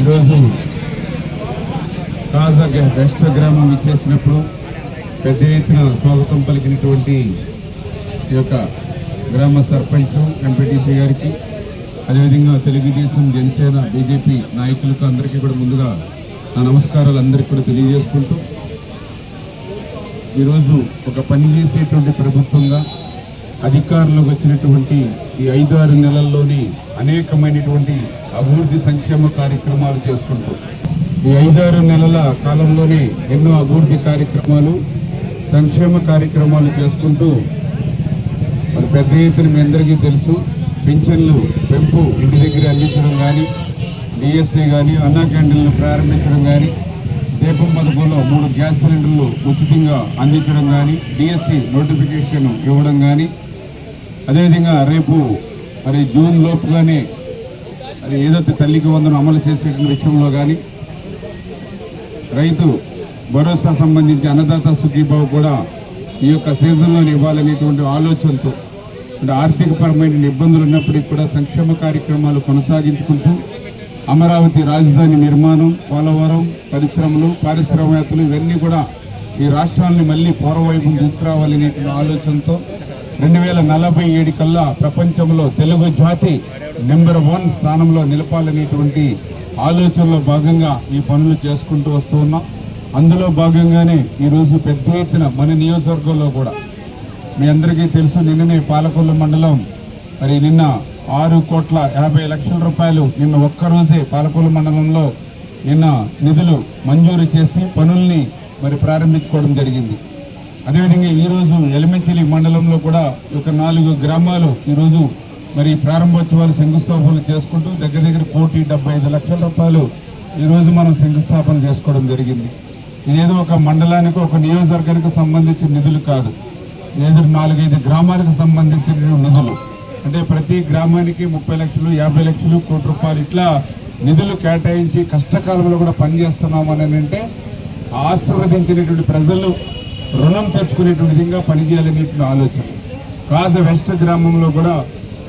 ఈరోజు తాజాగా వెస్ట్ గ్రామం ఇచ్చేసినప్పుడు పెద్ద ఎత్తున స్వాగతం పలికినటువంటి ఈ యొక్క గ్రామ సర్పంచ్ ఎంపీటీసీ గారికి అదేవిధంగా తెలుగుదేశం జనసేన బీజేపీ నాయకులకు అందరికీ కూడా ముందుగా నా నమస్కారాలు అందరికీ కూడా తెలియజేసుకుంటూ ఈరోజు ఒక పని చేసేటువంటి ప్రభుత్వంగా అధికారంలోకి వచ్చినటువంటి ఈ ఐదు ఆరు అనేకమైనటువంటి అభివృద్ధి సంక్షేమ కార్యక్రమాలు చేసుకుంటూ ఈ ఐదారు నెలల కాలంలోనే ఎన్నో అభివృద్ధి కార్యక్రమాలు సంక్షేమ కార్యక్రమాలు చేసుకుంటూ మరి పెద్ద ఎత్తున మీ అందరికీ తెలుసు పింఛన్లు పెంపు ఇంటి దగ్గర అందించడం కానీ డిఎస్సీ కానీ అన్నా క్యాంటీన్లు ప్రారంభించడం కానీ దీపం పథకంలో మూడు గ్యాస్ సిలిండర్లు ఉచితంగా అందించడం కానీ డిఎస్సి నోటిఫికేషన్ ఇవ్వడం కానీ అదేవిధంగా రేపు మరి జూన్ లోపుగానే అది ఏదైతే తల్లికి వందను అమలు చేసే విషయంలో కానీ రైతు భరోసా సంబంధించి అన్నదాత సుఖీభావ కూడా ఈ యొక్క సీజన్లో ఇవ్వాలనేటువంటి ఆలోచనతో అంటే ఆర్థికపరమైన ఇబ్బందులు ఉన్నప్పటికీ కూడా సంక్షేమ కార్యక్రమాలు కొనసాగించుకుంటూ అమరావతి రాజధాని నిర్మాణం పోలవరం పరిశ్రమలు పారిశ్రామికవేత్తలు ఇవన్నీ కూడా ఈ రాష్ట్రాన్ని మళ్ళీ పూర్వవైపు తీసుకురావాలనేటువంటి ఆలోచనతో రెండు వేల నలభై ఏడు కల్లా ప్రపంచంలో తెలుగు జాతి నెంబర్ వన్ స్థానంలో నిలపాలనేటువంటి ఆలోచనలో భాగంగా ఈ పనులు చేసుకుంటూ వస్తూ ఉన్నాం. అందులో భాగంగానే ఈరోజు పెద్ద ఎత్తున మన నియోజకవర్గంలో కూడా. మీ అందరికీ తెలుసు నిన్ననే పాలకొల్లు మండలం మరి నిన్న ఆరు కోట్ల యాభై లక్షల రూపాయలు నిన్న ఒక్కరోజే పాలకొల్లు మండలంలో నిన్న నిధులు మంజూరు చేసి పనుల్ని మరి ప్రారంభించుకోవడం జరిగింది. అదేవిధంగా ఈరోజు ఎలిమెంచలి మండలంలో కూడా ఒక నాలుగు గ్రామాలు ఈరోజు మరి ప్రారంభోత్సవాలు శంకుస్థాపనలు చేసుకుంటూ దగ్గర దగ్గర కోటి డెబ్బై ఐదు లక్షల రూపాయలు ఈరోజు మనం శంకుస్థాపన చేసుకోవడం జరిగింది. ఇదేదో ఒక మండలానికి ఒక నియోజకవర్గానికి సంబంధించిన నిధులు కాదు. ఏదో నాలుగైదు గ్రామాలకు సంబంధించిన నిధులు. అంటే ప్రతి గ్రామానికి ముప్పై లక్షలు యాభై లక్షలు కోటి రూపాయలు ఇట్లా నిధులు కేటాయించి కష్టకాలంలో కూడా పనిచేస్తున్నామని అంటే ఆశీర్వదించినటువంటి ప్రజలు రుణం తెచ్చుకునేటువంటి విధంగా పనిచేయాలనేటువంటి ఆలోచన. కాజ వెస్ట్ గ్రామంలో కూడా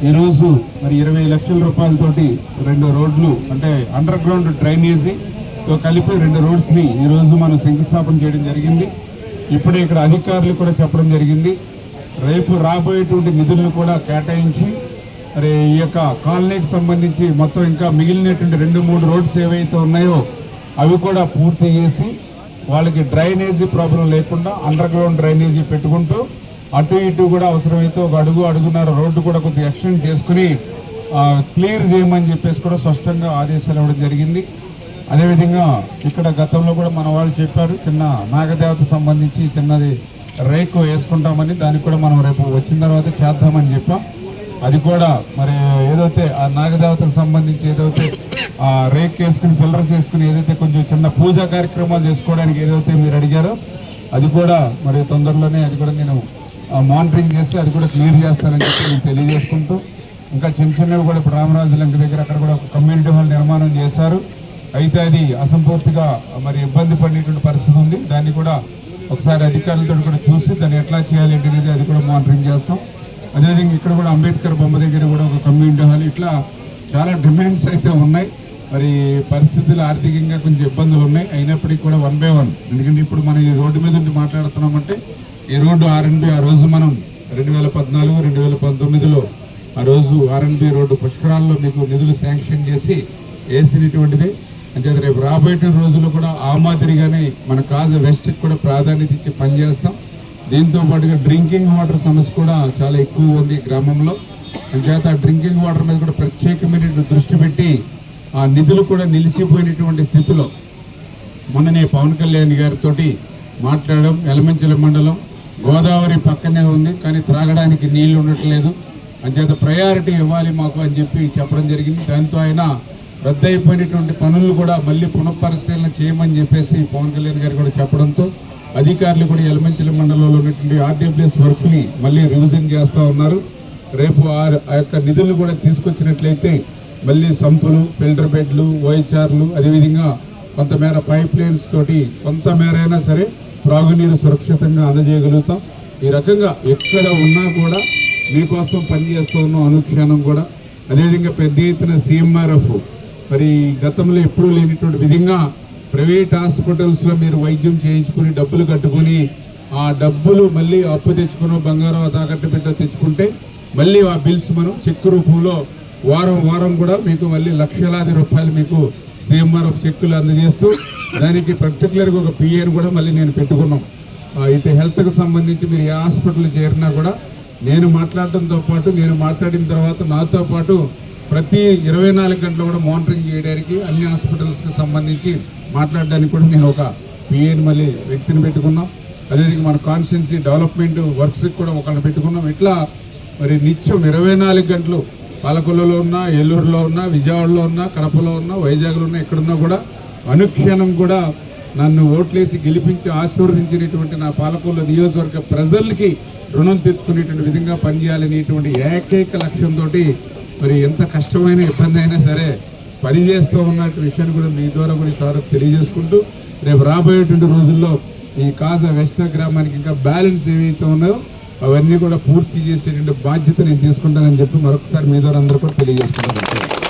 ఈరోజు మరి ఇరవై లక్షల రూపాయలతోటి రెండు రోడ్లు అంటే అండర్ గ్రౌండ్ డ్రైనేజీతో కలిపి రెండు రోడ్స్ని ఈరోజు మనం శంకుస్థాపన చేయడం జరిగింది. ఇప్పుడే ఇక్కడ అధికారులు కూడా చెప్పడం జరిగింది. రేపు రాబోయేటువంటి నిధులను కూడా కేటాయించి మరి ఈ యొక్క కాలనీకి సంబంధించి మొత్తం ఇంకా మిగిలినటువంటి రెండు మూడు రోడ్స్ ఏవైతే ఉన్నాయో అవి కూడా పూర్తి చేసి వాళ్ళకి డ్రైనేజీ ప్రాబ్లం లేకుండా అండర్ గ్రౌండ్ డ్రైనేజీ పెట్టుకుంటూ అటు ఇటు కూడా అవసరమైతే ఒక అడుగు అడుగున్నర రోడ్డు కూడా కొద్దిగా ఎక్స్టెండ్ చేసుకుని క్లియర్ చేయమని చెప్పేసి కూడా స్పష్టంగా ఆదేశాలు ఇవ్వడం జరిగింది. అదేవిధంగా ఇక్కడ గతంలో కూడా మన వాళ్ళు చెప్పారు చిన్న నాగదేవత సంబంధించి చిన్నది రేకు వేసుకుంటామని దానికి కూడా మనం రేపు వచ్చిన తర్వాత చేద్దామని చెప్పాం. అది కూడా మరి ఏదైతే ఆ నాగదేవతకు సంబంధించి ఏదైతే ఆ రేక్ వేసుకుని పిల్లర్స్ వేసుకుని ఏదైతే కొంచెం చిన్న పూజా కార్యక్రమాలు చేసుకోవడానికి ఏదైతే మీరు అడిగారో అది కూడా మరి తొందరలోనే అది కూడా నేను మానిటరింగ్ చేసి అది కూడా క్లియర్ చేస్తానని చెప్పి నేను తెలియజేసుకుంటూ ఇంకా చిన్న చిన్నవి కూడా ఇప్పుడు రామరాజు లంక దగ్గర అక్కడ కూడా ఒక కమ్యూనిటీ హాల్ నిర్మాణం చేశారు. అయితే అది అసంపూర్తిగా మరి ఇబ్బంది పడినటువంటి పరిస్థితి ఉంది. దాన్ని కూడా ఒకసారి అధికారులతో కూడా చూసి దాన్ని ఎట్లా చేయాలి అనేది అది కూడా మానిటరింగ్ చేస్తాం. అదేవిధంగా ఇక్కడ కూడా అంబేద్కర్ బొమ్మ దగ్గర కూడా ఒక కమ్యూనిటీ హాల్. ఇట్లా చాలా డిమాండ్స్ అయితే ఉన్నాయి. మరి పరిస్థితులు ఆర్థికంగా కొంచెం ఇబ్బందులు ఉన్నాయి. అయినప్పటికీ కూడా వన్ బై వన్. ఎందుకంటే ఇప్పుడు మనం ఈ రోడ్డు మీద ఉండి మాట్లాడుతున్నామంటే ఈ రోడ్డు ఆర్ఎన్బి ఆ రోజు మనం రెండు వేల పద్నాలుగు రెండు వేల పంతొమ్మిదిలో ఆ రోజు ఆర్ఎన్బి రోడ్డు పుష్కరాల్లో మీకు నిధులు శాంక్షన్ చేసి వేసినటువంటిది. అంచేత రేపు రాబోయే రోజుల్లో కూడా ఆ మాదిరిగానే మన కాజు వెస్ట్కి కూడా ప్రాధాన్యత ఇచ్చి పనిచేస్తాం. దీంతో పాటుగా డ్రింకింగ్ వాటర్ సమస్య కూడా చాలా ఎక్కువ ఉంది గ్రామంలో. అంచేత డ్రింకింగ్ వాటర్ మీద కూడా ప్రత్యేకమైన దృష్టి పెట్టి ఆ నిధులు కూడా నిలిచిపోయినటువంటి స్థితిలో మొన్ననే పవన్ కళ్యాణ్ గారితో మాట్లాడడం ఎలమంచిల మండలం గోదావరి పక్కనే ఉంది కానీ త్రాగడానికి నీళ్ళు ఉండట్లేదు. అంచేత ప్రయారిటీ ఇవ్వాలి మాకు అని చెప్పి చెప్పడం జరిగింది. దాంతో ఆయన రద్దయిపోయినటువంటి పనులు కూడా మళ్ళీ పునఃపరిశీలన చేయమని చెప్పేసి పవన్ కళ్యాణ్ గారు కూడా చెప్పడంతో అధికారులు కూడా ఎలమంచిల మండలంలో ఉన్నటువంటి ఆర్డబ్ల్యూఎస్ వర్క్స్ని మళ్ళీ రివిజన్ చేస్తూ ఉన్నారు. రేపు ఆ- ఆ యొక్క నిధులు కూడా తీసుకొచ్చినట్లయితే మళ్ళీ సంపులు ఫిల్టర్ బెడ్లు ఓహెచ్ఆర్లు అదేవిధంగా కొంతమేర పైప్ లైన్స్ తోటి కొంతమేరైనా సరే త్రాగునీరు సురక్షితంగా అందజేయగలుగుతాం. ఈ రకంగా ఎక్కడ ఉన్నా కూడా మీకోసం పనిచేస్తూ ఉన్నాం అనుక్షణం కూడా అదేవిధంగా పెద్ద ఎత్తున సీఎంఆర్ఎఫ్ మరి గతంలో ఎప్పుడూ లేనిటువంటి విధంగా ప్రైవేట్ హాస్పిటల్స్లో మీరు వైద్యం చేయించుకుని డబ్బులు కట్టుకుని ఆ డబ్బులు మళ్ళీ అప్పు తెచ్చుకునో బంగారం తాకట్టు పెట్ట తెచ్చుకుంటే మళ్ళీ ఆ బిల్స్ మనం చెక్ రూపంలో వారం వారం కూడా మీకు మళ్ళీ లక్షలాది రూపాయలు మీకు సిఎంఆర్ఎఫ్ చెక్కులు అందజేస్తూ దానికి పర్టికులర్గా ఒక పిఏని కూడా మళ్ళీ నేను పెట్టుకున్నాం. ఇటు హెల్త్కి సంబంధించి మీరు ఏ హాస్పిటల్ చేరినా కూడా నేను మాట్లాడటంతో పాటు నేను మాట్లాడిన తర్వాత నాతో పాటు ప్రతి ఇరవై నాలుగు గంటలు కూడా మానిటరింగ్ చేయడానికి అన్ని హాస్పిటల్స్కి సంబంధించి మాట్లాడడానికి కూడా నేను ఒక పిఏని మళ్ళీ వ్యక్తిని పెట్టుకున్నాం. అదేవిధంగా మన కాన్స్టిట్యున్సీ డెవలప్మెంట్ వర్క్స్కి కూడా ఒకళ్ళని పెట్టుకున్నాం. ఇట్లా మరి నిత్యం ఇరవై నాలుగు గంటలు పాలకొల్లులో ఉన్నా ఏలూరులో ఉన్నా విజయవాడలో ఉన్నా కడపలో ఉన్నా వైజాగ్లో ఉన్నా ఎక్కడున్నా కూడా అనుక్షణం కూడా నన్ను ఓట్లేసి గెలిపించి ఆశీర్వదించినటువంటి నా పాలకొల్లు నియోజకవర్గ ప్రజలకి రుణం తెచ్చుకునేటువంటి విధంగా పనిచేయాలనేటువంటి ఏకైక లక్ష్యంతో మరి ఎంత కష్టమైన ఇబ్బంది అయినా సరే పనిచేస్తూ ఉన్నటువంటి విషయాన్ని కూడా మీ ద్వారా కూడా సార్ తెలియజేసుకుంటూ రేపు రాబోయేటువంటి రోజుల్లో ఈ కాజ వెస్ట్ గ్రామానికి ఇంకా బ్యాలెన్స్ ఏవైతే ఉన్నాయో అవన్నీ కూడా పూర్తి చేసేటువంటి బాధ్యత నేను తీసుకుంటానని చెప్పి మరొకసారి మీ ద్వారా అందరూ కూడా తెలియజేసుకుంటాను.